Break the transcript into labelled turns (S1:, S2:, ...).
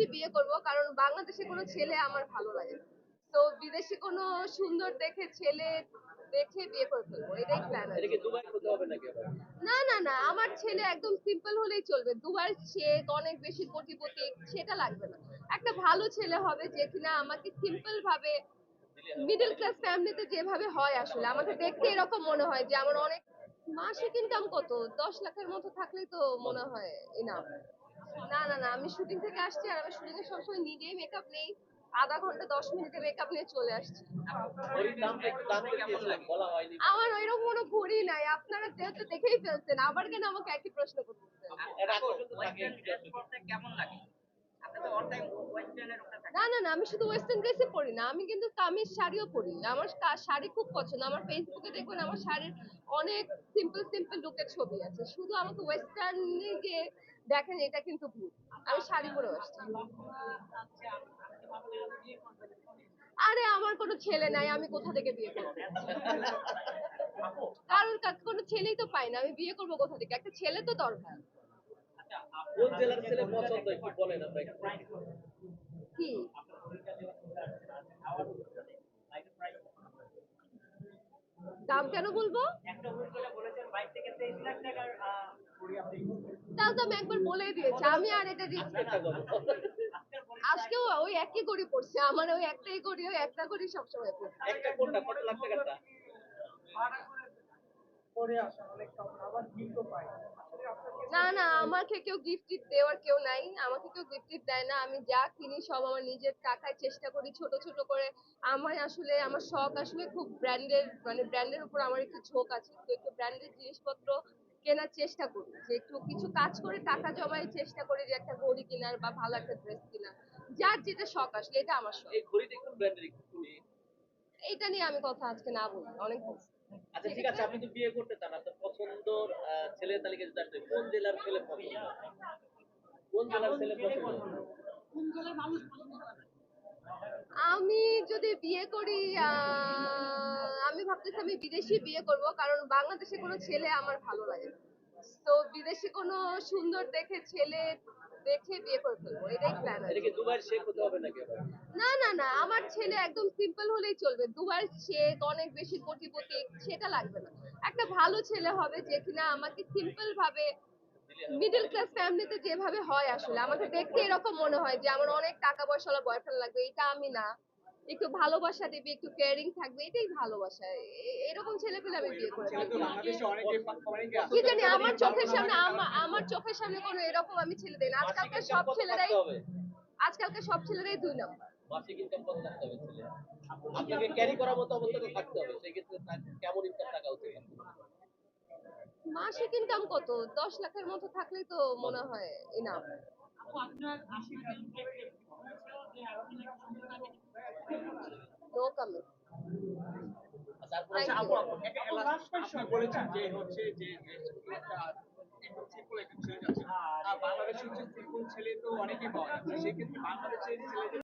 S1: বিদেশি বিয়ে করব কারণ বাংলাদেশে কোনো ছেলে আমার ভালো লাগে না। তো বিদেশি কোনো সুন্দর দেখে ছেলে দেখে বিয়ে করে ফেলব এটাই প্ল্যান না না না আমার ছেলে একদম সিম্পল হলেই চলবে। দুবার শেখ অনেক বেশি কোটিপতি সেটা লাগবে না। একটা ভালো ছেলে হবে যে কিনা আমাকে সিম্পল ভাবে মিডল ক্লাস ফ্যামিলিতে যেভাবে হয় আসলে আমাকে দেখতে এরকম মনে হয় যে আমার অনেক মাসিক ইনকাম কত? দশ লাখের মতো থাকলেই তো মনে হয় ইনাফ না না না আমি শুটিং থেকে আসছি আর আমি শুটিং এ সবসময় নিজেই মেকআপ নেই। আধা ঘণ্টা দশ মিনিটে মেকআপ নিয়ে চলে আসছি। আমার ওইরকম কোনো ঘড়ি নাই। আপনারা যেহেতু দেখেই ফেলছেন আবার কেন আমাকে একই প্রশ্ন করতেছেন?
S2: একটু
S3: কেমন লাগে?
S1: না না না আমি শুধু ওয়েস্টার্ন ড্রেসই পরি না আমি কিন্তু তামিজ শাড়িও পরি। আমার শাড়ি খুব পছন্দ। আমার ফেসবুকে দেখবেন আমার শাড়ির অনেক সিম্পল সিম্পল লুকের ছবি আছে। শুধু আমাকে ওয়েস্টার্নে যে দেখেন এটা কিন্তু ভুল আমি শাড়ি পরে আসছি আরে আমার কোনো ছেলে নাই আমি কোথা থেকে বিয়ে করব? কারণ কা- কোনো ছেলেই তো পাই না আমি বিয়ে করব কোথা থেকে? একটা ছেলে তো দরকার। কি? দাম কেন বলব?
S3: একটা বলেছেন বাইশ থেকে তেইশ লাখ টাকার আহ, ঘড়ি আপনি
S1: একবার বলেই দিয়েছি আমি আর এটা রিস্ক আজকেও ওই একই গড়ি পড়ছে আমার ওই একটাই গড়ি ওই একটা গড়ি সবসময় পড়ছে।
S2: একটা কোনটা কত লাখ টাকাটা
S1: না না আমাকে কেউ গিফট দেওয়ার কেউ নাই আমাকে কেউ গিফট দেয় না আমি যা কিনি সব আমার নিজের টাকায় চেষ্টা করি ছোট ছোট করে। আমার আসলে আমার শখ আসলে খুব ব্র্যান্ডের মানে ব্র্যান্ডের উপর আমার একটু ঝোঁক আছে তো একটু ব্র্যান্ডের জিনিসপত্র কেনার চেষ্টা করি যে একটু কিছু কাজ করে টাকা জমাই চেষ্টা করি যে একটা ঘড়ি কেনার বা ভালো একটা ড্রেস কেনার। যার যেটা শখ আসলে এটা আমার শখ।
S2: এই ঘড়িটা কোন ব্র্যান্ডের।
S1: এইটা নিয়ে আমি কথা আজকে না বলি অনেক।
S2: আচ্ছা ঠিক আছে আপনি তো বিয়ে করতে চান আপনার পছন্দর আহ, ছেলের তালিকা যদি আসে কোন জেলার ছেলে পছন্দ? কোন জেলার ছেলে পছন্দ?
S1: আমি যদি বিয়ে করি আহ, আমি ভাবতেছি আমি বিদেশি বিয়ে করব কারণ বাংলাদেশে কোনো ছেলে আমার ভালো লাগে তো বিদেশি কোনো সুন্দর দেখে ছেলে দেখে বিয়ে করে ফেলব এটাই প্ল্যান
S2: এটা কি দুবাই শেখ হতে হবে নাকি
S1: না না না আমার ছেলে একদম সিম্পল হলেই চলবে। দুবার শেখ অনেক বেশি কোটিপতি সেটা লাগবে না। একটা ভালো ছেলে হবে যে কিনা আমাকে সিম্পল ভাবে মিডল ক্লাস ফ্যামিলিতে যেভাবে হয় আসলে আমাকে দেখতে এরকম মনে হয় যে আমার অনেক টাকা পয়সাওয়ালা বয়ফ্রেন্ড লাগবে এটা আমি না। একটু ভালোবাসা দিবে একটু কেয়ারিং থাকবে এটাই ভালোবাসা। এরকম ছেলে পেলে আমি বিয়ে করে। কি জানি আমার চোখের সামনে আমা- আমার চোখের সামনে কোনো এরকম আমি ছেলে দেই না। আজকালকার সব ছেলেরাই
S2: থাকতে
S1: আজকালকার সব ছেলেরাই দুই নম্বর
S2: মাসিক ইনকাম কত থাকতে হবে ছেলে? আপনাকে ক্যারি করার মতো অবস্থা থাকতে হবে সেক্ষেত্রে তার কেমন ইনকাম টাকা উচিত?
S1: মাসিক ইনকাম কত? দশ লাখের মতো থাকলেই তো মনে হয় ইনাফ নো কমেন্ট
S2: তারপরে
S1: Thank
S4: আপু,
S1: you.
S4: আপু, একটা last question বলেছেন যে হচ্ছে যে যে একটা একদম simple একটা ছেলে বাংলাদেশে হচ্ছে simple ছেলে তো অনেকেই পাওয়া যাচ্ছে। সেক্ষেত্রে বাংলাদেশের ছেলেদের